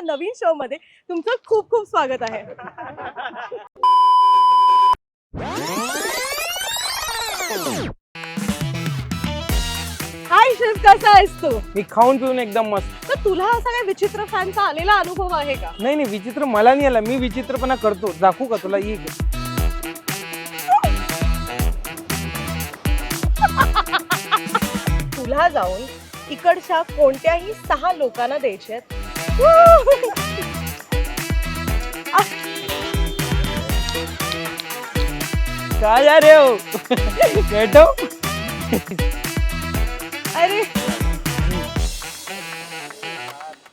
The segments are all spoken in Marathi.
या नवीन शो मध्ये तुमचं खूप खूप स्वागत आहे. हाय शिव कसा आहेस तू? मी खाऊन पिऊन एकदम मस्त. तर तुला असा काय विचित्र फॅनचा आलेला अनुभव आहे का? नाही नाही विचित्र मला नाही आला. मी विचित्रपणा करतो. दाखवू का तुला? ये. तुला जाऊन इकडच्या कोणत्याही सहा लोकांना द्यायचे आहेत. काय जा रे हो? बैठो अरे.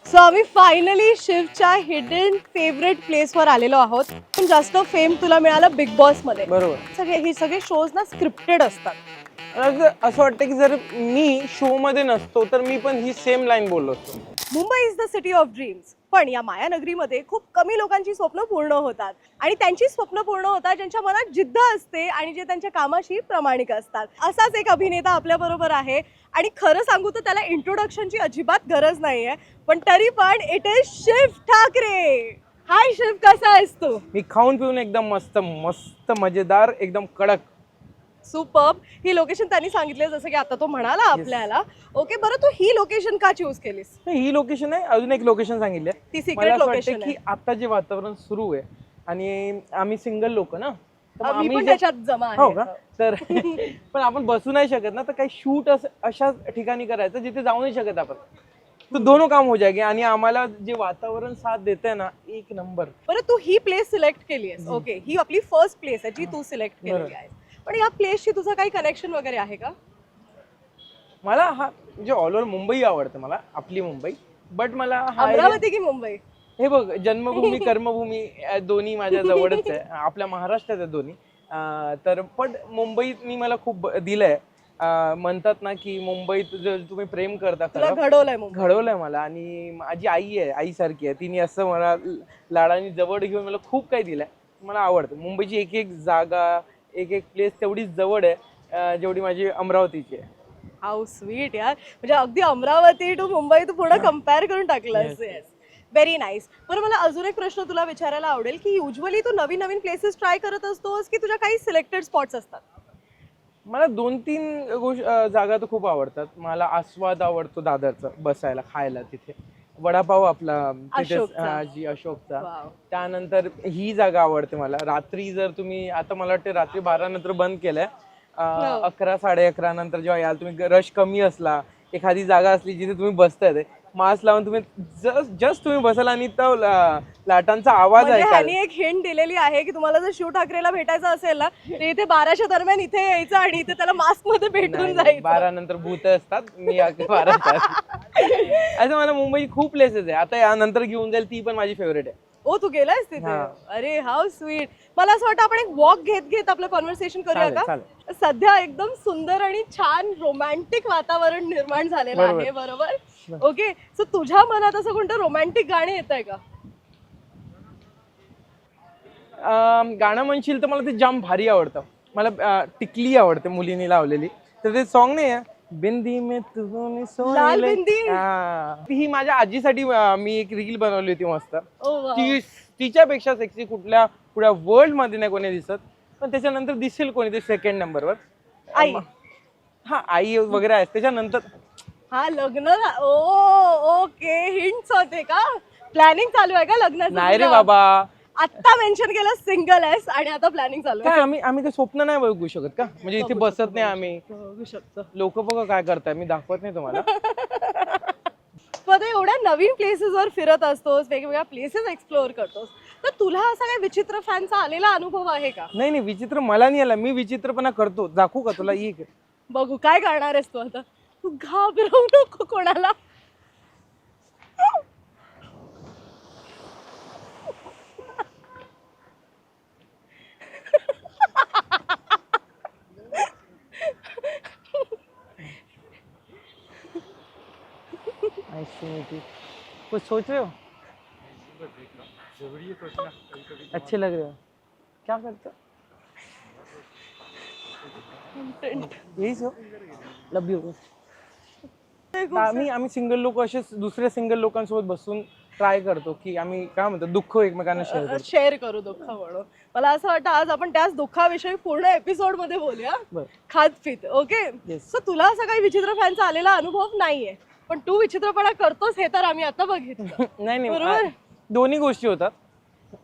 सो आम्ही फायनली शिवच्या हिडन फेवरेट प्लेसवर आलेलो आहोत. पण जास्त फेम तुला मिळालं बिग बॉसमध्ये. बरोबर. सगळे हे सगळे शोज ना स्क्रिप्टेड असतात. मला असं- असं वाटतं की जर मी शो मध्ये नसतो तर मी पण ही सेम लाईन बोललो असतो. Mumbai is the city of dreams पण या मायानगरीमध्ये खूप कमी लोकांची स्वप्न पूर्ण होतात. आणि त्यांची स्वप्न पूर्ण होतात ज्यांच्या मनात जिद्द असते आणि जे त्यांच्या कामाशी प्रामाणिक असतात. असाच एक अभिनेता आपल्या बरोबर आहे. आणि खरं सांगू तर त्याला इंट्रोडक्शनची अजिबात गरज नाहीये. पण तरी पण it is Shiv Thackeray. Hi Shiv कसा आहेस तू? मी खाऊन पिऊन एकदम मस्त मस्त मजेदार एकदम कडक. सुपर्ब ही लोकेशन त्यांनी सांगितले जसं की आता तो म्हणाला आपल्याला. ओके बरं तू ही लोकेशन का चूज केलीस? नाही, ही लोकेशन आहे अजून एक लोकेशन सांगितली. ती सिक्रेट लोकेशन आहे की आता जे वातावरण सुरू आहे आणि आम्ही सिंगल लोक ना तर मग मी आम्ही पण जे- त्याच्यात जमा हो का? आहे तर पण आपण बसू नाही शकत ना तर काही शूट अशा ठिकाणी करायचं जिथे जाऊ नाही शकत आपण. तो दोनों काम हो जाएगे आणि आम्हाला जे वातावरण साथ देते ना एक नंबर. बरं तू ही प्लेस सिलेक्ट केली आहेस. ओके ही आपली फर्स्ट प्लेस आहे जी तू सिलेक्ट केलेली बरोबर. आहे. पण या प्लेसशी तुझं काही कनेक्शन वगैरे आहे का? मला हा म्हणजे ऑल ओव्हर मुंबई आवडतं मला आपली मुंबई. बट मला हा area- अमरावती की मुंबई? हे बघ जन्मभूमी कर्मभूमी दोन्ही माझ्या जवळच आहे. आपल्या महाराष्ट्रात आहे दोन्ही. अ, तर पण मुंबईत मी मला खूप दिलंय. अ, म्हणतात ना की मुंबईत जर तुम्ही प्रेम करता तुला खरं घडवलंय मुंबई. घडवलंय मला. आणि माझी आई आहे आईसारखी आहे. तिने असं मला लाडाने जवळ घेऊन मला खूप काही दिलंय. मला आवडतं. मुंबईची एक एक जागा एक एक प्लेस तेवढीच जवळ आहे जेवढी माझी अमरावतीची आहे. हाऊ स्वीट यार. म्हणजे अगदी अमरावती टू मुंबई तू पूर्ण कंपेअर करून टाकलं व्हेरी नाईस बरं मला अजून एक प्रश्न तुला विचारायला आवडेल की युजली तू नवीन नवीन प्लेसेस ट्राय करत असतोस की तुझ्या काही सिलेक्टेड स्पॉट्स असतात? मला दोन तीन गोष्ट जागा तर खूप आवडतात. मला आस्वाद आवडतो दादरचा बसायला खायला तिथे. वडापाव आपला तिथे अशोकचा. हा, जी अशोकचा. त्यानंतर ही जागा आवडते मला रात्री जर तुम्ही आता मला वाटते रात्री बारा नंतर बंद केलंय अं, हो. अकरा साडे अकरा नंतर जेव्हा याल तुम्ही रश कमी असला एखादी जागा असली जिथे तुम्ही बसताय मास्क लावून तुम्ही जस्ट जस्ट तुम्ही बसाल आणि तो ला- लाटांचा आवाज म्हणजे ऐकाल. ह्यानी एक हिंट दिलेली आहे की तुम्हाला जर शिव ठाकरेला भेटायचं असेल ना तर इथे बाराच्या दरम्यान इथे यायचं आणि इथे त्याला मास्कमध्ये भेटून नाही, जायचं. बारा नंतर भूत असतात मी बारा असं मला मुंबई खूप प्लेसेस आहे. आता यानंतर घेऊन जाईल ती पण माझी फेवरेट आहे. ओ तू गेलायस तिथे? हा. अरे हाऊ स्वीट मला असं वाटतं आपण एक वॉक घेत घेत आपलं कॉन्व्हर्सेशन करूया का? चालेल. सध्या एकदम सुंदर आणि छान रोमॅन्टिक वातावरण निर्माण झालेलं बरोबर. आहे बरोबर? ओके सो तुझ्या मनात असं कोणतं रोमॅन्टिक गाणे येत आहे का? अं, गाणं म्हणशील तर मला ते जाम भारी आवडतं. मला अं, टिकली आवडते मुलीने लावलेली. तर ते सॉन्ग नाही आहे बिंदी में तुम्ही लाल बिंदी? ही माझ्या आजीसाठी अं, मी एक रील बनवली होती मस्त. ती तिच्यापेक्षा सेक्सी कुठल्या पुढ्या वर्ल्डमध्ये नाही कोणी दिसत पण त्याच्यानंतर दिसेल कोणी ते सेकंड नंबरवर आई. हा आई वगैरे आहे त्याच्यानंतर हा लग्न झा- ओ ओके हिंट्स होते का प्लॅनिंग चालू आहे का लग्नाचं नाही रे तुझं? बाबा आत्ता मेन्शन केलं सिंगल आहेस आणि आता प्लॅनिंग चालू आहे. काय आम्ही आम्ही काही स्वप्न नाही बघू शकत का? म्हणजे इथे बसत नाही आम्ही. बघू शकतो. लोक बघा काय करताय मी दाखवत नाही तुम्हाला. पण एवढ्या नवीन प्लेसेसवर फिरत असतोस वेगवेगळ्या प्लेसेस एक्सप्लोअर करतोस. तर तुला असा काही विचित्र फॅनचा आलेला अनुभव आहे का? नाही नाही विचित्र मला नाही आला. मी विचित्रपणा करतो. दाखवू का तुला? ये इकडे. बघू काय करणार आहेस तू आता? तू घाबरवू नको कोणाला. Meet you. कुछ सोच रहे हो अच्छे लग रहे हो क्या करते हो यही सो लव यू आम्ही आम्ही सिंगल लोक असेच दुसऱ्या सिंगल लोकांसोबत बसून ट्राय करतो की आम्ही काय म्हणतो दुःख एकमेकांना शेअर करतो. शेअर करू दुःख म्हणून मला असं वाटतं आज आपण त्याच दुःखाविषयी पूर्ण एपिसोडमध्ये बोलूया. खात पित ओके. सो तुला असा काही विचित्र फॅनचा आलेला अनुभव नाहीये. पण तू विचित्रपणा करतोस हे तर आम्ही आता बघितलं. नाही नाही बरोबर. आ- दोन्ही गोष्टी होतात.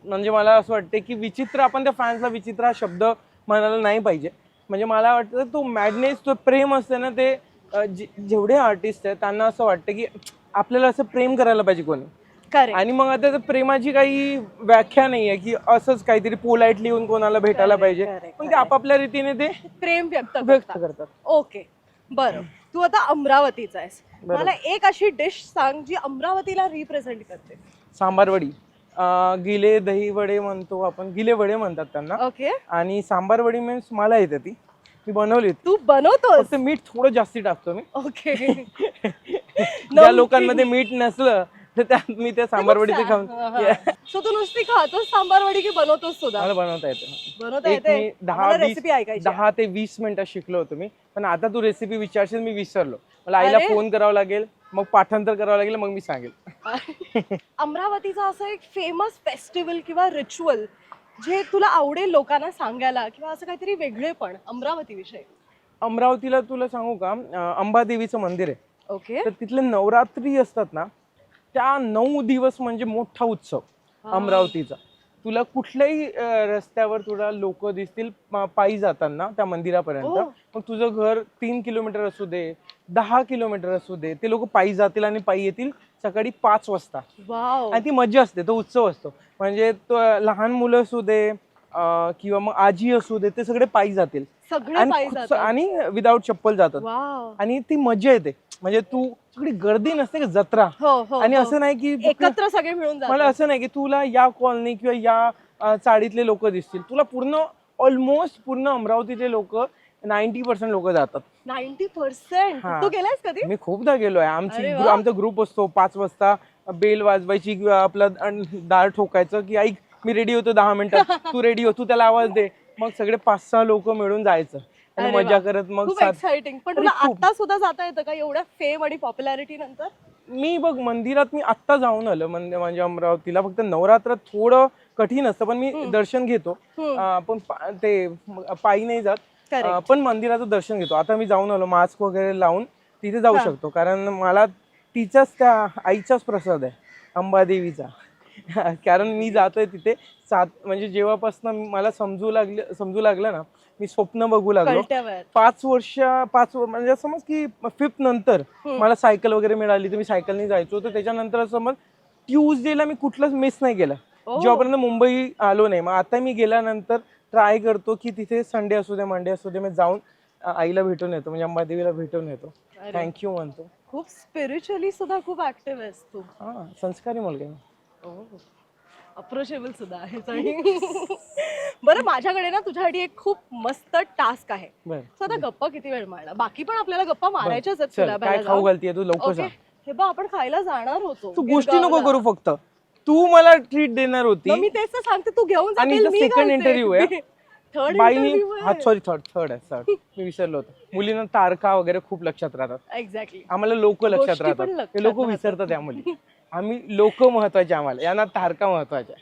म्हणजे मला असं वाटतं की विचित्र आपण त्या फॅन्सला विचित्र हा शब्द म्हणायला नाही पाहिजे. म्हणजे मला वाटतं तो मॅडनेस तो प्रेम असतं ना ते अ, जे- जेवढे आर्टिस्ट आहेत त्यांना असं वाटतं की आपल्याला असं प्रेम करायला पाहिजे कोणी. करेक्ट आणि मग आता त्या प्रेमाची काही व्याख्या नाही आहे की असंच काहीतरी पोलाइटली येऊन कोणाला भेटायला Correct, पाहिजे. correct, पण ते आपापल्या रीतीने ते प्रेम व्यक्त व्यक्त करतात. करतात. ओके बरं. तू आता अमरावतीचा आहेस. बरोबर. मला एक अशी डिश सांग जी अमरावतीला रिप्रेझेंट करते. सांबारवडी. अ, गिले दही वडे म्हणतो आपण. गिले वडे म्हणतात त्यांना. ओके. आणि सांबारवडी मीन्स मला येते ती. मी बनवली होती. तू बनवतोस? फक्त मीठ थोडं जास्ती टाकतो मी. ओके. ज्या लोकांमध्ये मीठ नसलं तर त्यात मी त्या सांबारवडीचे खाऊन सो तू नुसती खातोस सांबार वडी की बनवतोस सुद्धा? मला बनवता येतं. बनवता एक येते? मी दहा वीस रेसिपी ऐकायची आहे. दहा ते वीस मिनिटं शिकलो होतो मी. पण आता तू रेसिपी विचारशील मी विसरलो. मला आईला अरे. फोन करावा लागेल मग पाठांतर करावं लागेल मग मी सांगेल. अमरावतीचा असं एक फेमस फेस्टिवल किंवा रिच्युअल जे तुला आवडेल लोकांना सांगायला किंवा असं काहीतरी वेगळे पण अमरावती विषयी अमरावतीला तुला सांगू का? अं, अंबादेवीचं मंदिर आहे. ओके. तर तिथले नवरात्री असतात ना त्या नऊ दिवस म्हणजे मोठा उत्सव अमरावतीचा. तुला कुठल्याही रस्त्यावर तुला लोक दिसतील पायी जाताना त्या मंदिरापर्यंत. हो. मग तुझं घर तीन किलोमीटर असू दे दहा किलोमीटर असू दे ते लोक पायी जातील आणि पायी येतील सकाळी पाच वाजता. वाव. आणि ती मजा असते तो उत्सव असतो. म्हणजे तो लहान मुलं असू दे अं, किंवा मग आजी असू दे ते सगळे पायी जातील. सगळे आणि पायी खूप- जातात. आणि विदाऊट चप्पल जातात. वाव. आणि ती मजा येते. म्हणजे तू सगळी गर्दी नसते का जत्रा? हो हो आणि हो. असं नाही की फक्त- एकत्र सगळे मिळून मला जातात असं नाही की तुला या कॉलनी किंवा या अं, चाळीतले लोक दिसतील. तुला पूर्ण ऑलमोस्ट पूर्ण अमरावतीचे लोक नाईन्टी पर्सेंट लोक जातात. नाईन्टी पर्सेंट हा. तू गेलास कधी? मी खूपदा आमची अरे ग्रु- वा. आमचा ग्रुप असतो. पाच वाजता बेल वाजवायची किंवा आपलं दार ठोकायचं की ऐक मी रेडी होतो दहा मिनिटात. तू रेडी हो तू त्याला आवाज दे. मग सगळे पाच सहा लोक मिळून जायचं. आणि अरे मजा. करत मग खूप सात एक्साइटिंग पण तुला खूप. आता सुद्धा जाता येतं का एवढ्या फेम आणि पॉप्युलॅरिटी नंतर? मी बघ मंदिरात मी आत्ता जाऊन आलो म्हणजे म्हणजे अमरावतीला. फक्त नवरात्रात थोडं कठीण असतं पण मी दर्शन घेतो. हम्म. अं, पण पा- ते म- पायी नाही जात. Correct. अं, पण मंदिराचं दर्शन घेतो. आता मी जाऊन आलो मास्क वगैरे लावून तिथे जाऊ शकतो. कारण मला तिचाच त्या आईचाच प्रसाद आहे अंबादेवीचा. कारण मी जातोय तिथे सात म्हणजे जेव्हापासून मला समजू लागलं समजू लागलं ना मी स्वप्न बघू लागलो पाच वर्ष पाच म्हणजे समज की फिफ्थ नंतर. मला सायकल वगैरे मिळाली तर मी सायकलने जायचो तर त्याच्यानंतर समज ट्यूजडेला मी कुठलंच मिस नाही केलं. जेव्हापर्यंत मुंबई आलो नाही मग आता मी गेल्यानंतर ट्राय करतो की तिथे संडे असू दे मंडे असू दे मी जाऊन आईला भेटून येतो म्हणजे अंबादेवीला भेटून येतो. थँक्यू म्हणतो खूप स्पिरिच्युअली सुद्धा खूप ऍक्टिव्ह आहेस तू हा संस्कारी मुलगा. अप्रोचेबल सुद्धा आहेस आणि बरं माझ्याकडे ना तुझ्यासाठी एक खूप मस्त टास्क आहे. बरं. सो आता गप्पा किती वेळ मारणार? बाकी पण आपल्याला गप्पा मारायच्याच आहेत चल तुला काय खाऊ घालतीये तू? लवकर ओके. सांग. हे बा आपण खायला जाणार होतो. तू गोष्टी नको गिरगावला. करू फक्त. तू मला ट्रीट देणार मग होती मी तेच तर सांगते तू घेऊन आणि इथं second घालते. interview आहे. Third बाईनी आहे. हा सॉरी थर्ड थर्ड आहे थर्ड मी विसरलो होतो. मुलींना तारखा वगैरे खूप लक्षात राहतात. एक्झॅक्टली आम्हाला लोक लक्षात गोष्टी पण राहतात. लक्षात ते लोक. विसरतात त्या मुली आम्ही लोक महत्त्वाचे आम्हाला यांना तारखा महत्त्वाच्या.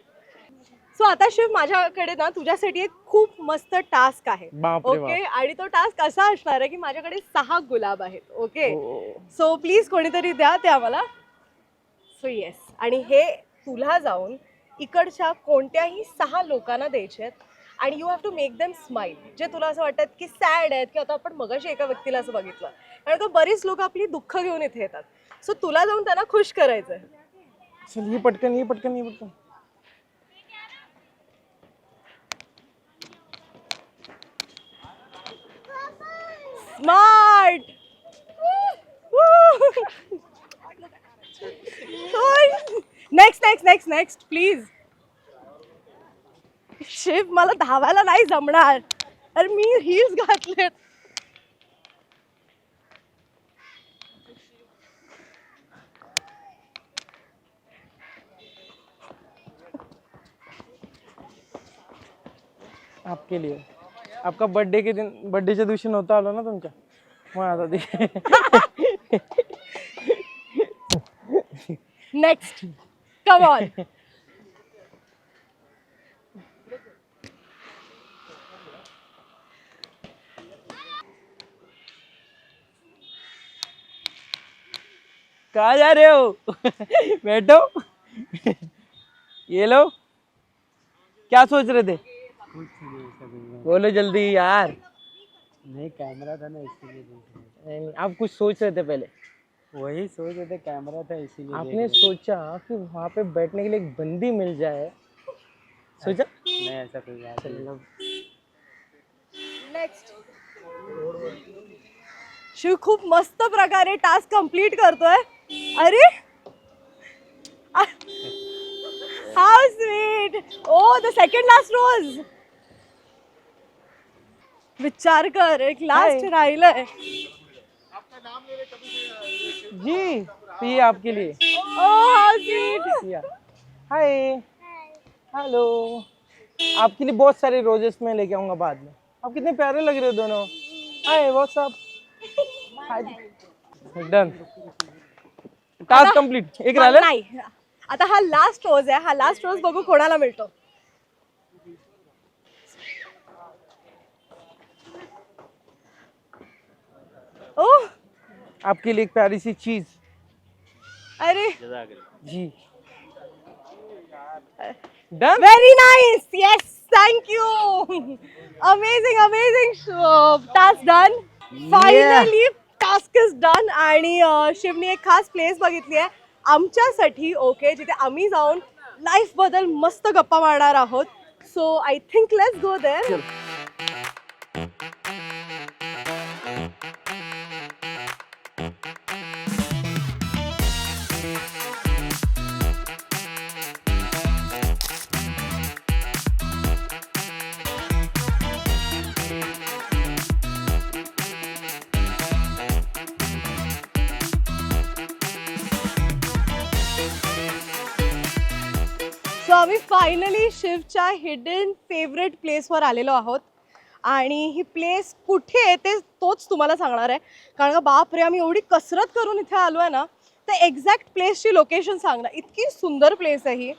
सो आता शिव माझ्याकडे ना तुझ्यासाठी एक खूप मस्त टास्क आहे. बापरे बाप. ओके आणि तो टास्क असा असणार आहे की माझ्याकडे सहा गुलाब आहेत. ओके हो. सो प्लीज कोणीतरी द्या ते आम्हाला. सो येस आणि हे तुला जाऊन इकडच्या कोणत्याही सहा लोकांना द्यायचे आहेत. आणि you have to make them smile जे तुला असं वाटतात की सॅड आहेत की आता आपण मगाशी एका व्यक्तीला असं बघितलं. कारण तो बरीच लोक आपली दुःख घेऊन इथे येतात. सो तुला जाऊन त्यांना खुश करायचं आहे चल ही पटकन ही पटकन ही पटकन. Smart next next next next please Shiv मला धावायला नाही जमणार. अरे मी हिल्स घातलेत. आपके लिए। आपका बर्थडे के दिन बर्थडे बर्थडेच्या दिवशी नव्हता आलो ना तुमच्या? मग आता ते नेक्स्ट कम ऑन कहा जा रहे हो? बैठो. ये लो. क्या सोच रहे थे? बोलो जल्दी यार। नहीं कैमरा था ना इसीलिए नहीं, नहीं, आप कुछ सोच रहे थे पहले? वही सोच रहे थे कैमरा था इसीलिए आपने सोचा कि वहाँ पे बैठने के लिए एक बंदी मिल जाए। सोचा? नहीं ऐसा कोई बात नहीं। चलो। नेक्स्ट शिव खूप मस्त प्रकारे टास्क कंप्लीट करतोय अरे! How sweet oh the second last रोज विचार कर एक लास्ट. राहिलंय जी तो ये आपके लिए। हाय हेलो आपके लिए बहुत सारे रोजेस मैं लेके आऊँगा बाद में। आप कितने प्यारे लग रहे हो दोनों। Hi what's up done task complete एक राहिलं नाही आता हा लास्ट रोज आहे. हा लास्ट रोज बघू कोणाला मिळतो. ओ आपके लिए एक प्यारी सी चीज अरे जी done nice. Yes, thank you. Amazing, amazing. Uh, task done. Finally, task is done. आणि अं, शिवनी एक खास प्लेस बघितली आहे आमच्यासाठी ओके जिथे आम्ही जाऊन लाईफबद्दल मस्त गप्पा मारणार आहोत so I think let's go there finally शिवच्या hidden favourite प्लेसवर आलेलो आहोत. आणि ही प्लेस कुठे आहे ते तोच तुम्हाला सांगणार आहे. कारण का बापरे आम्ही एवढी कसरत करून इथे आलो आहे ना तर एक्झॅक्ट प्लेसची लोकेशन सांगणार. इतकी सुंदर प्लेस आहे ही.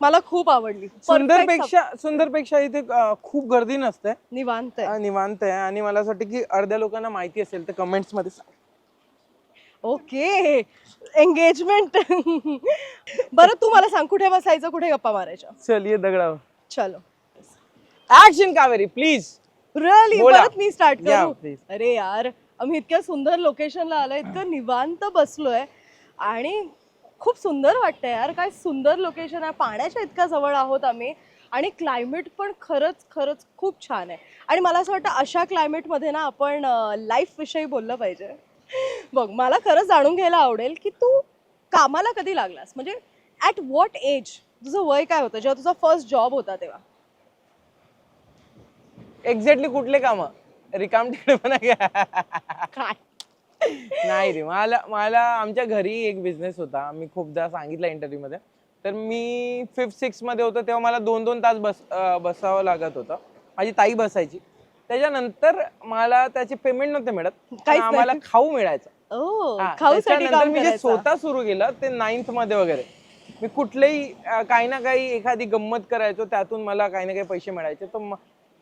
मला खूप आवडली. सुंदर Perfect पेक्षा सुंदरपेक्षा इथे खूप गर्दी नसते. निवांत आहे. निवांत आहे. आणि मला असं वाटतं की अर्ध्या लोकांना माहिती असेल तर कमेंट्समध्ये सांग. ओके. एंगेजमेंट बरं तू मला सांग कुठे बसायचं कुठे गप्पा मारायच्या? चलिए दगडावर. चलो. ऍक्शन कावेरी प्लीज रिअली बोला. परत मी स्टार्ट या, करू? please. अरे यार आम्ही इतक्या सुंदर लोकेशनला आलोय इतकं निवांत बसलोय. आणि खूप सुंदर वाटतंय यार काय सुंदर लोकेशन आहे. पाण्याच्या इतक्या जवळ आहोत आम्ही. आणि क्लायमेट पण खरंच खरंच खूप छान आहे. आणि मला असं वाटतं अशा क्लायमेटमध्ये ना आपण लाईफ विषयी बोललं पाहिजे. बघ मला खरंच जाणून घ्यायला आवडेल की तू कामाला कधी लागलास? म्हणजे ॲट व्हॉट एज तुझं वय काय होतं? जेव्हा तुझा फर्स्ट जॉब होता तेव्हा. एक्झॅक्टली कुठले काम? रिकाम काय? नाही रे मला मला आमच्या घरी एक बिझनेस होता. मी खूपदा सांगितलं इंटरव्ह्यू मध्ये. तर मी फिफ्थ सिक्समध्ये होतो तेव्हा मला दोन दोन तास बस अं, बसावं लागत होतं. माझी ताई बसायची. त्याच्यानंतर मला त्याचे पेमेंट नव्हते मिळत. पण काहीच नाही. आम्हाला खाऊ मिळायचं. ओ हा, खाऊसाठी त्याच्यानंतर काम मी जे करायचं. स्वतः सुरू केलं ते नाईन्थमध्ये वगैरे. मी कुठलेही अं, काही ना काही एखादी गंमत करायचो त्यातून मला काही ना काही पैसे मिळायचे. तर म-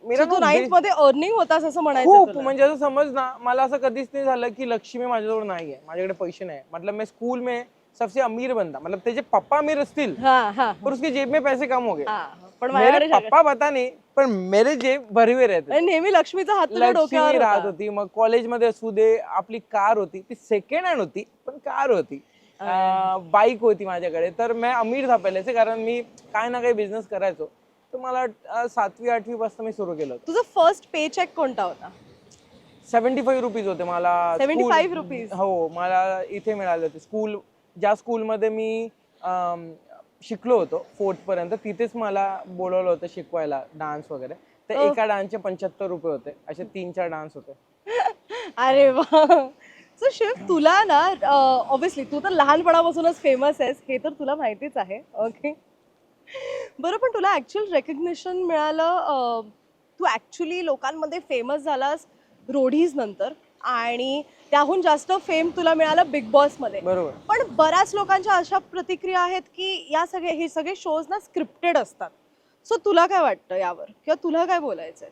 मेरा So तू ना नाईन्थमध्ये अर्निंग होतास असं म्हणायचं खूप तुला. म्हणजे असं समज ना मला असं कधीच नाही झालं की लक्ष्मी माझ्याजवळ नाही आहे. माझ्याकडे पैसे नाही मतलब मैं स्कूल में सबसे अमीर बनता मतलब त्याचे पप्पा अमीर असतील हा हा. और उसके जेब में पैसे कम हो गए. हा. पण मेरे माझ्याकडे सगळं- पप्पा पता नाही पण मेरे जेब भरे हुए रहते आणि नेहमी लक्ष्मीचा हात तुझ्या डोक्यावर लक्ष्मी राहत होता. होती मग कॉलेजमध्ये असू दे आपली कार होती ती सेकंड हँड होती पण कार होती. बाईक होती माझ्याकडे. तर मी अमीर था पहिले से कारण मी काय ना काही बिझनेस करायचो. तर मला अं, सातवी आठवी पासून मी सुरू केलं तुझा फर्स्ट पे चेक कोणता होता? सेव्हन्टी फाईव्ह रुपीज होते मला. 75 school- रुपीज? हो मला इथे मिळाले होते. स्कूल ज्या स्कूलमध्ये मी शिकलो होतो फोर्थ पर्यंत. तिथेच मला बोलवलं होतं शिकवायला डान्स वगैरे. तर एका डान्सचे पंच्याहत्तर रुपये होते. असे तीन चार डान्स होते. अरे वा. सो शिव तुला ना ऑब्विसली तू तर लहानपणापासूनच फेमस आहेस हे तर तुला माहितीच आहे ओके बरं पण तुला ऍक्च्युअल रेकग्निशन मिळालं अं, तू ऍक्च्युली लोकांमध्ये फेमस झालास रोडीज नंतर. आणि त्याहून जास्त फेम तुला मिळालं बिग बॉसमध्ये. बरोबर. पण बऱ्याच लोकांच्या अशा प्रतिक्रिया आहेत की या सगळे हे सगळे शोज ना स्क्रिप्टेड असतात. सो तुला काय वाटतं यावर? किंवा तुला काय बोलायचंय?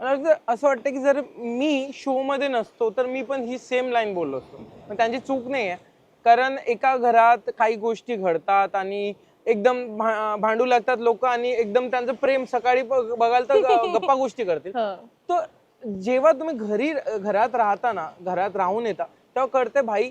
मला वाटतं असं वाटतं की जर मी शो मध्ये नसतो तर मी पण ही सेम लाईन बोललो असतो. पण त्यांची चूक नाही आहे कारण एका घरात काही गोष्टी घडतात आणि एकदम भा- भांडू लागतात लोक आणि एकदम त्यांचं प्रेम सकाळी ब- बघाल तर गप्पा गोष्टी करतील. तर जेव्हा तुम्ही घरी घरात राहता ना घरात राहून येता तेव्हा कळते भाई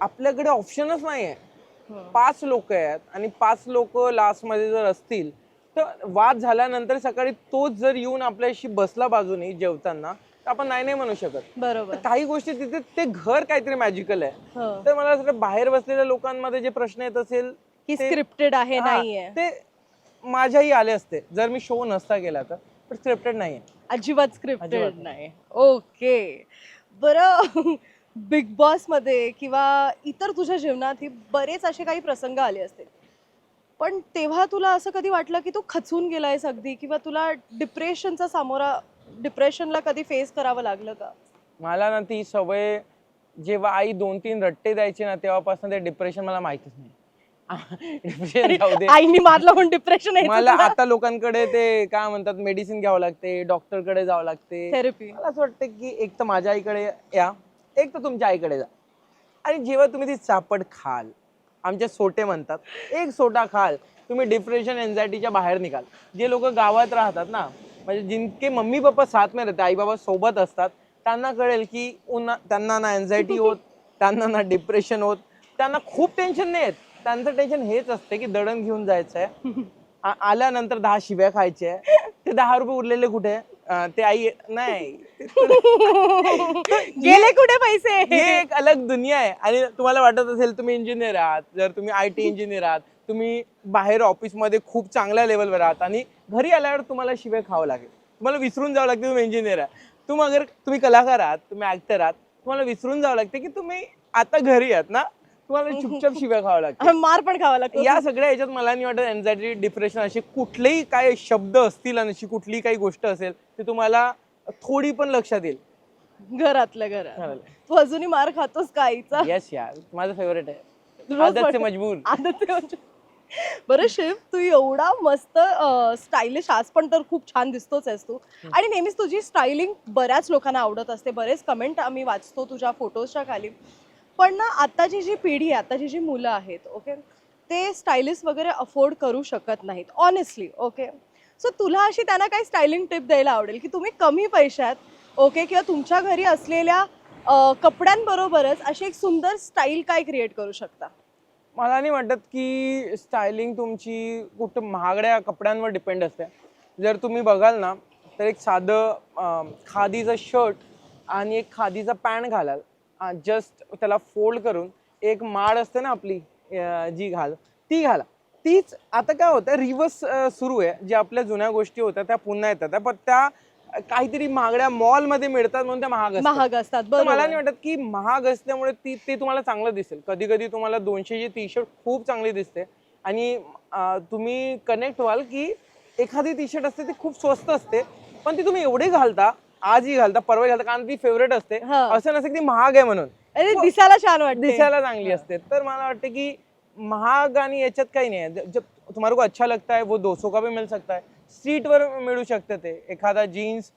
आपल्याकडे ऑप्शनच नाही आहे पाच लोक आहेत आणि पाच लोक लास्टमध्ये जर असतील तर वाद झाल्यानंतर सकाळी तोच जर येऊन आपल्याशी बसला बाजूने जेवताना तर आपण नाही नाही म्हणू शकत. बरोबर. काही गोष्टी तिथे ते घर काहीतरी मॅजिकल आहे. हं. तर मला असं बाहेर बसलेल्या लोकांमध्ये जे प्रश्न येत असेल की स्क्रिप्टेड आहे हा, नाहीये. ते माझ्याही आले असते. जर मी शो नसता केला तर पण स्क्रिप्टेड नाहीये. अजिबात स्क्रिप्टेड नाही. ओके बरं बिग बॉसमध्ये किंवा इतर तुझ्या जीवनात ही बरेच असे काही प्रसंग आले असतील. पण तेव्हा तुला असं कधी वाटलं की तू खचून गेलायस अगदी किंवा तुला डिप्रेशनचा सामोरा डिप्रेशनला कधी फेस करावं लागलं का? मला ना ती सवय जेव्हा आई दोन तीन रट्टे द्यायची ना तेव्हापासून ते डिप्रेशन मला माहितीच नाही. डिप्रेशन जाऊ दे. आईनी मारलं म्हणून डिप्रेशन मला आता लोकांकडे ते काय म्हणतात मेडिसिन घ्यावं लागते डॉक्टरकडे जावं लागते. थेरपी मला असं वाटतं की एक तर माझ्या आईकडे या एक तर तुमच्या आईकडे जा. आणि जेव्हा तुम्ही ती चापट खाल आमचे सोटे म्हणतात एक सोटा खाल तुम्ही डिप्रेशन एन्झायटीच्या बाहेर निघाल. जे लोक गावात राहतात ना म्हणजे जिनके मम्मी पप्पा साथ में रहते आई बाबा सोबत असतात त्यांना कळेल की उन्हा त्यांना ना एन्झायटी होत त्यांना ना डिप्रेशन होत त्यांना खूप टेन्शन नाही येत त्यांचं टेन्शन हेच असते की दळण घेऊन जायचं आहे आ- आल्यानंतर दहा शिव्या खायच्या. ते दहा रुपये उरलेले कुठे? अं, ते आई नाही. गेले कुठे पैसे? ही एक अलग दुनिया आहे. आणि तुम्हाला वाटत असेल तुम्ही इंजिनियर आहात. जर तुम्ही आय टी इंजिनियर आहात तुम्ही बाहेर ऑफिसमध्ये खूप चांगल्या लेवलवर आहात आणि घरी आल्यावर तुम्हाला शिवे खावं लागेल. तुम्हाला विसरून जावं लागते तुम्ही इंजिनियर आहात. तुम्ही अगर तुम्ही कलाकार आहात तुम्ही ऍक्टर आहात तुम्हाला विसरून जावं लागते की तुम्ही आता घरी आहात ना? तुम्हाला चुपचाप शिव्या खावं लागते मार पण खावा लागतो. या सगळ्या ह्याच्यात मला नाही वाटत एन्झायटी डिप्रेशन असे कुठलेही काय शब्द असतील आणि अशी कुठलीही काही गोष्ट असेल ते तुम्हाला थोडी पण लक्षात येईल. घरातल्या घरात. तू अजूनही मार खातोस का आईचा? येस यार. माझं फेवरेट आहे. रोज आदत से वाटतं- मजबूर. आदत से मजबूर. बरं शिव तू एवढा मस्त स्टायलिश आज पण तर खूप छान दिसतोच आहेस तू. आणि नेहमीच तुझी स्टायलिंग बऱ्याच लोकांना आवडत असते. बरेच कमेंट आम्ही वाचतो तुझ्या फोटोजच्या खाली. पण ना आत्ताची जी पिढी आहे आत्ताची जी मुलं आहेत ओके ते स्टायलिश वगैरे अफोर्ड करू शकत नाहीत ऑनेस्टली ओके सो तुला अशी त्यांना काही स्टायलिंग टिप द्यायला आवडेल की तुम्ही कमी पैशात ओके किंवा तुमच्या घरी असलेल्या कपड्यांबरोबरच अशी एक सुंदर स्टाईल काय क्रिएट करू शकता? मला नाही वाटत की स्टायलिंग तुमची कुठं महागड्या कपड्यांवर डिपेंड असते. जर तुम्ही बघाल ना तर एक साधं खादीचं शर्ट आणि एक खादीचा पॅन्ट घालाल. जस्ट त्याला फोल्ड करून एक माळ असते ना आपली जी घाल ती घाला. तीच आता काय होतं रिवर्स सुरू आहे. जे आपल्या जुन्या गोष्टी होत्या त्या पुन्हा येतात. पण त्या काहीतरी महागड्या मॉलमध्ये मिळतात म्हणून त्या महाग असतात. महाग असतात मला नाही वाटत की महाग असल्यामुळे ती ते तुम्हाला चांगलं दिसेल. कधी कधी तुम्हाला दोनशेची टी शर्ट खूप चांगली दिसते. आणि तुम्ही कनेक्ट व्हाल की एखादी टी शर्ट असते ती खूप स्वस्त असते. पण ती तुम्ही एवढी घालता आजही घालता परवा घालता कारण ती फेवरेट असते. हा. असं नसतं की ती महाग आहे म्हणून. अरे दिसायला छान वाटते. दिसायला चांगली असते. तर मला वाटतं की महाग आणि याच्यात काही नाही आहे. जब तुम्हाला को अच्छा लगता है वो दो सौ का भी मिल सकता है. स्ट्रीट वर मिळू शकतं ते. एखादा जीन्स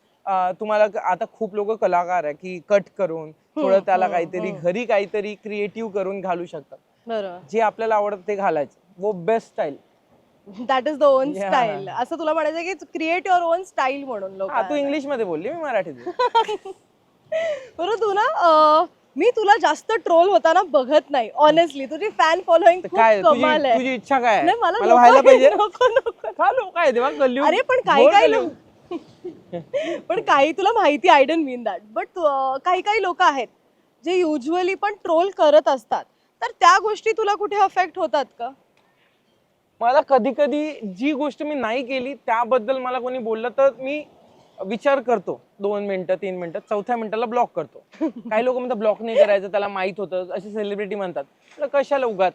तुम्हाला क- आता खूप लोक कलाकार आहे की कट करून थोडं त्याला काहीतरी घरी काहीतरी क्रिएटिव्ह करून घालू शकतात. बरोबर. जे आपल्याला आवडतं ते घालायचं. वो best style that is the own Yeah. Style असं तुला म्हणायचं की क्रिएट युअर ओन स्टाईल म्हणून लोक हा तू इंग्लिशमध्ये बोलली मी मराठीत बोलली. बरं तू ना अं, मी तुला जास्त ट्रोल होताना बघत नाही ऑनेस्टली तुझी फॅन फॉलोईंग तर खूप काय तुझी कमाल आहे. इच्छा काय? आहे? नाही मला मला व्हायला नको पाहिजे. नको नको. का अरे पण काही काही लोक पण काही तुला माहिती I don't mean that but काही काही लोक आहेत जे युजली पण ट्रोल करत असतात. तर त्या गोष्टी तुला कुठे अफेक्ट होतात का? मला कधी कधी जी गोष्ट मी नाही केली त्याबद्दल मला कोणी बोललं तर मी विचार करतो. दोन मिनिटं तीन मिनिटं चौथ्या मिनिटाला ब्लॉक करतो. काही लोक म्हणतात ब्लॉक नाही करायचं त्याला माहीत होतं. असे सेलिब्रिटी म्हणतात. कशाला उगाच?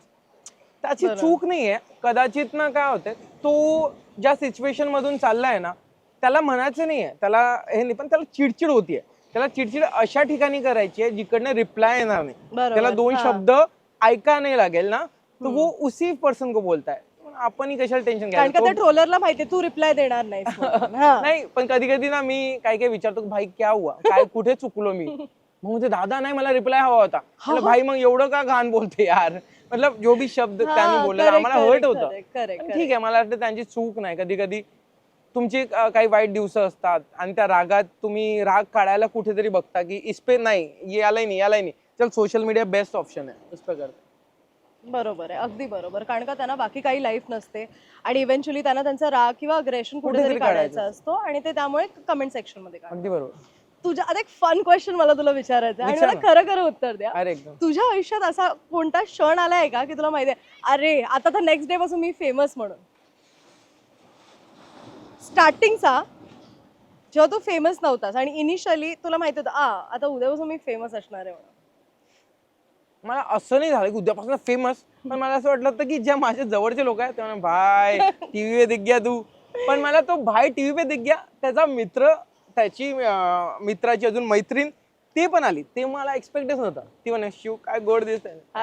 त्याची. चूक नाहीये. कदाचित ना काय होते तो ज्या सिच्युएशन मधून चाललाय ना त्याला म्हणायचं नाहीये. त्याला हे नाही पण त्याला चिडचिड होतीये. त्याला चिडचिड अशा ठिकाणी करायची आहे जिकडनं रिप्लाय येणार नाही. त्याला दोन. शब्द ऐका नाही लागेल ना तर वो उसी पर्सन को बोलताय. आपणही कशाला टेन्शन कारण का त्या घ्यायचं ट्रोलरला माहितीये तू रिप्लाय देणार नाही हा. नाही पण कधी कधी ना मी काय काय विचारतो भाई क्या हुआ? काय कुठे चुकलो मी? मग म्हणते दादा नाही मला रिप्लाय हवा होता. म्हणलं, भाई मग एवढं का घाण बोलते यार? मतलब जो भी शब्द त्यांनी बोलले आम्हाला हर्ट होतं. ठीक आहे मला वाटतं त्यांची चूक नाही. कधी कधी तुमची अं, काही वाईट दिवस असतात आणि त्या रागात तुम्ही राग काढायला कुठेतरी बघता की इस्पे नाही यालाही नाही यालाही नाही. चल सोशल मीडिया बेस्ट ऑप्शन आहे. इस पे करते बरोबर आहे अगदी बरोबर. कारण का त्यांना बाकी काही लाईफ नसते. आणि इव्हेंच्युअली त्यांना त्यांचा राग किंवा अग्रेशन कुठेतरी काढायचा. असतो. आणि ते त्यामुळे कमेंट सेक्शनमध्ये अगदी बरोबर. तुझ्या आता एक फन क्वेश्चन मला तुला विचारायचं आहे आणि मला खरं खरं उत्तर द्या. अरे एकदम. तुझ्या आयुष्यात असा कोणता क्षण आलाय का की तुला माहिती आहे अरे आता तर नेक्स्ट डे पासून मी फेमस म्हणून. स्टार्टिंगचा जेव्हा तू फेमस नव्हतास आणि इनिशियली तुला माहिती होतं आ आता उद्यापासून मी फेमस असणार आहे म्हणून. मला असं नाही झालं की उद्यापासून फेमस पण मला असं वाटलं होतं की ज्या माझ्या जवळचे लोक आहेत ते भाई टीव्ही पे दिख गया तू. पण मला तो भाई टीव्ही पे दिख गया त्याचा मित्र त्याची मित्राची अजून मैत्रीण ते पण आली. ते मला एक्सपेक्टच नव्हतं. ती म्हणे शिव काय गोड दिसत.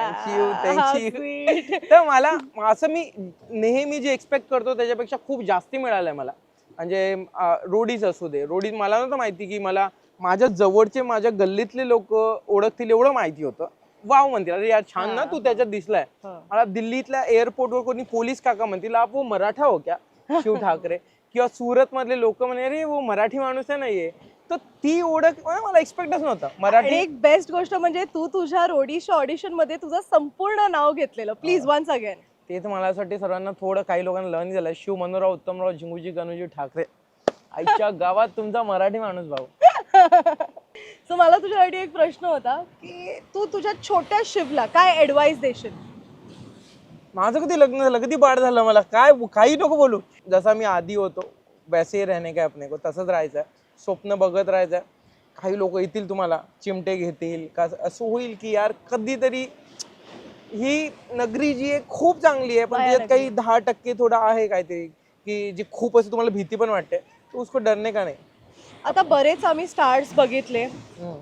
तर मला असं मी नेहमी जे एक्सपेक्ट करतो त्याच्यापेक्षा खूप जास्ती मिळालंय मला. म्हणजे रोडीज असू दे. रोडीज मला नव्हतं माहिती की मला माझ्या जवळचे माझ्या गल्लीतले लोक ओळखतील एवढं माहिती होतं. वाव म्हणतील. अरे यार छान ना तू त्याच्यात दिसलाय. मला दिल्लीतल्या एअरपोर्टवर कोणी पोलीस काका म्हणतील आप वो मराठा हो क्या? शिव ठाकरे. किंवा सुरत मधले लोक म्हणे अरे वो मराठी माणूस आहे नाहीये तर ती ओळख म्हणजे मला एक्सपेक्टच नव्हतं. आणि मराठी एक बेस्ट गोष्ट म्हणजे तू तुझ्या रोडीच्या ऑडिशनमध्ये तुझं संपूर्ण नाव घेतलेलं. प्लीज वन्स अगेन ते तर मला असं वाटते सर्वांना थोडं काही लोकांना लर्न झालं शिव मनोराव उत्तमराव झिंगूजी गणूजी ठाकरे. आईच्या गावात तुमचा मराठी माणूस भाऊ. सो मला तुझ्यासाठी एक प्रश्न होता की तू तुझ्या छोट्या शिवला काय ऍडवाइस देशील? माझं कधी लग्न झालं कधी बाळ झालं मला? काय काही नको बोलू. जसा मी आधी होतो वैसे रहने का अपने को तसंच राहायचं. स्वप्न बघत राहायचं. काही लोक येतील तुम्हाला चिमटे घेतील का असं होईल की यार कधीतरी ही नगरी जी आहे खूप चांगली आहे पण त्याच्यात काही दहा टक्के थोडं आहे काहीतरी की जे खूप असं तुम्हाला भीती पण वाटते तो उसको डरने का नाही. आता बरेच आम्ही स्टार्स बघितले.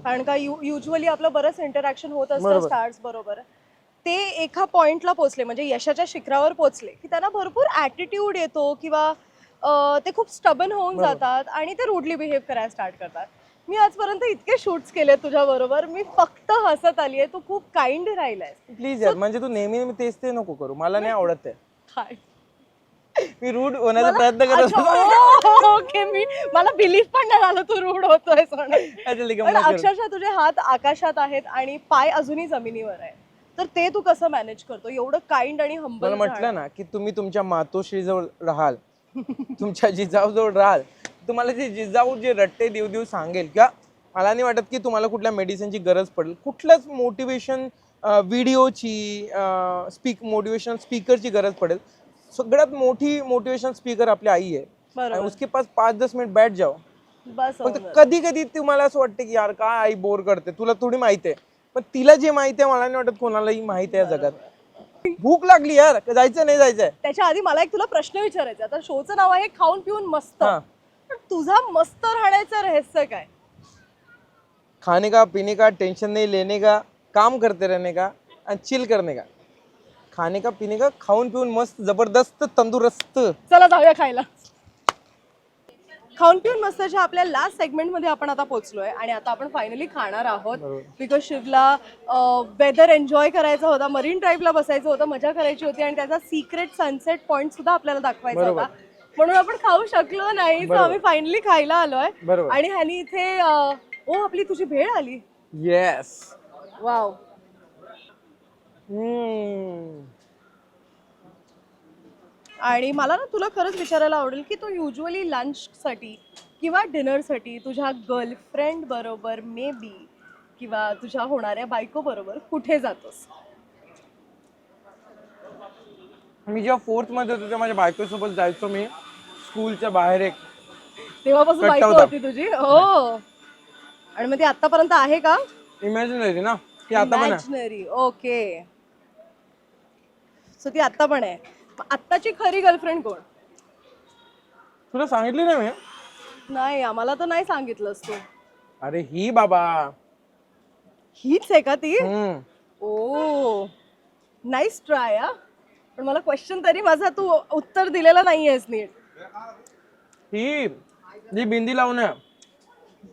कारण का युजली आपलं बरंच इंटरॅक्शन होत असतं. स्टार्स बरोबर. ते एका पॉइंटला पोचले म्हणजे यशाच्या शिखरावर पोचले की त्यांना भरपूर ऍटिट्यूड येतो किंवा ते खूप स्टबन होऊन जातात आणि ते रूडली बिहेव करायला स्टार्ट करतात. मी आजपर्यंत इतके शूट्स केले तुझ्या बरोबर मी फक्त हसत आली आहे तू खूप काइंड राहिलाय प्लीज यार म्हणजे तू नेहमी नेहमी तेच ते नको करू मला नाही आवडत ते. मी रूढ होण्याचा प्रयत्न करत अच्छा, ओके मी मला बिलीफ पण नाही झालं तू रूढ होतोय अच्छा, ठीक आहे, पण मग कर. अक्षरशः तुझे हात आकाशात आहेत आणि पाय अजूनही जमिनीवर आहे तर ते तू कसं मॅनेज करतो? एवढं काइंड आणि मला हंबल म्हटलं ना की तुम्ही तुमच्या मातोश्री जवळ राहाल तुमच्या जिजाऊ जवळ राहाल तुम्हाला जे जिजाऊ जे रट्टे देव देव सांगेल किंवा मला नाही वाटत की तुम्हाला कुठल्या मेडिसिनची गरज पडेल. कुठल्याच मोटिवेशन व्हिडिओची स्पीक मोटिवेशन स्पीकरची गरज पडेल. सगळ्यात मोठी मोटिवेशन स्पीकर आपली आई आहे. आणि उसके पास पाच दस मिनिट बैठ जाओ. बस फक्त. कधी कधी तुम्हाला असं वाटतं की यार काय आई बोर करते? तुला थोडी माहिती आहे. पण तिला जे माहिती आहे मला नाही वाटत कोणालाही माहिती आहे जगात. भूक लागली यार. जायचं नाही जायचंय? त्याच्या आधी मला एक तुला प्रश्न विचारायचा. आता शोचं नाव आहे खाऊन पिऊन मस्त. हा. पण तुझा मस्त राहण्याचं रहस्य काय? खाने का पीने का टेंशन नहीं लेने का काम करते रहने का आणि चिल करने का? खाने का पीने का खाऊन पिऊन मस्त जबरदस्त तंदुरुस्त. चला जाऊया खायला. खाऊन पिऊन मस्तच्या आपल्या लास्ट सेगमेंटमध्ये आपण आता पोहोचलोय आणि आता आपण फायनली खाणार आहोत. बिकॉज शिवला वेदर एन्जॉय करायचा होता मरीन ड्राईव्हला बसायचं होतं मजा करायची होती आणि त्याचा सिक्रेट सनसेट पॉईंट सुद्धा आपल्याला दाखवायचा. होता. म्हणून आपण खाऊ शकलो नाही तर आम्ही फायनली खायला आलोय. आणि ह्यानी इथे ओ आपली तुझी भेळ आली. येस वाव आणि मला ना तुला खरंच विचारायला आवडेल की तू युजली लंचसाठी किंवा डिनरसाठी तुझ्या गर्लफ्रेंड बरोबर मे बी किंवा तुझ्या होणाऱ्या बायको बरोबर कुठे जातोस? मी जेव्हा फोर्थमध्ये होतो तेव्हा माझ्या बायकोसोबत जायचो मी स्कूलच्या बाहेर एक तेव्हापासून बायको होता. होती तुझी? हो. आणि मग ती आतापर्यंत आहे का? इमॅजिनरी ना? ती आता पण आहे. इमॅजिनरी ओके सो ती आता पण आहे. आत्ताची खरी गर्लफ्रेंड कोण? तुला सांगितली ना मी? नाही आम्हाला तर नाही सांगितलंस तू. अरे ही बाबा. हीच आहे का ती? हम्म. ओ नाईस ट्राय हा. पण मला क्वेश्चन तरी माझा तू उत्तर दिलेला नाहीयेस नीट. ही जी बिंदी लावून आहे.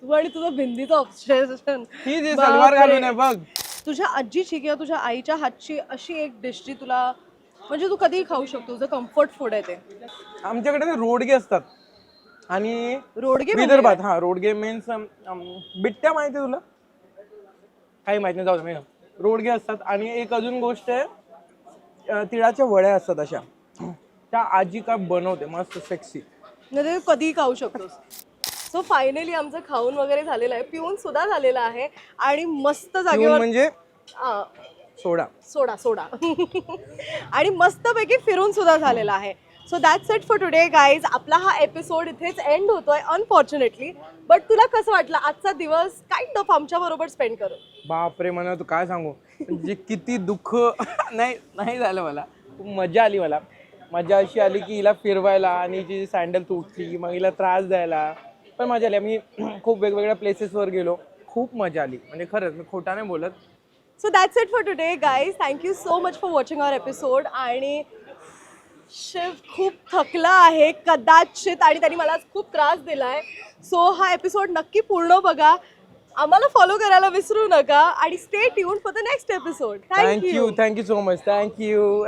तू आणि तुझं भिंतीचं ऑब्सेशन ही जी सलवार घालून आहे बघ. तुझ्या आजीची किंवा तुझ्या आईच्या हातची अशी एक डिश जी तुला म्हणजे तू कधीही खाऊ शकतो तुझं कम्फर्ट फूड आहे ते. आमच्याकडे ते रोडगे असतात. आणि रोडगे म्हणजे विदर्भात हा रोडगे मीन्स बिट्ट्या माहिती आहे तुला? काही माहिती नाही जाऊ दे. रोडगे असतात. आणि एक अजून गोष्ट आहे अं, तिळाच्या वड्या असतात अशा. त्या आजी का बनवते मस्त सेक्सी म्हणजे तू कधीही खाऊ शकतोस. सो फायनली आमचं खाऊन वगैरे झालेलं आहे पिऊन सुद्धा झालेलं आहे. आणि मस्त जागेवर म्हणजे? आ, सोडा. सोडा सोडा. आणि मस्तपैकी फिरून सुद्धा झालेला आहे. So that's it for today guys आपला हा एपिसोड इथेच एंड होतोय अनफॉर्च्युनेटली बट तुला कसं वाटलं आजचा दिवस? काइंड ऑफ आमच्या बरोबर स्पेंड करून बापरे म्हणा तू काय सांगू? म्हणजे किती दुःख. नाही नाही झालं मला. खूप मजा आली मला. मजा अशी आली की हिला फिरवायला आणि हिची सँडल तुटली मग हिला त्रास द्यायला. पण मजा आली. आम्ही खूप वेगवेगळ्या प्लेसेसवर गेलो. खूप मजा आली. म्हणजे खरंच मी खोटा नाही बोलत. So that's it for today guys thank you so much for watching our episode आणि शिव खूप थकला आहे कदाचित आणि त्यांनी मला आज खूप त्रास दिला आहे सो हा एपिसोड नक्की पूर्ण बघा. आम्हाला फॉलो करायला विसरू नका आणि stay tune for the next episode thank you thank you so much thank you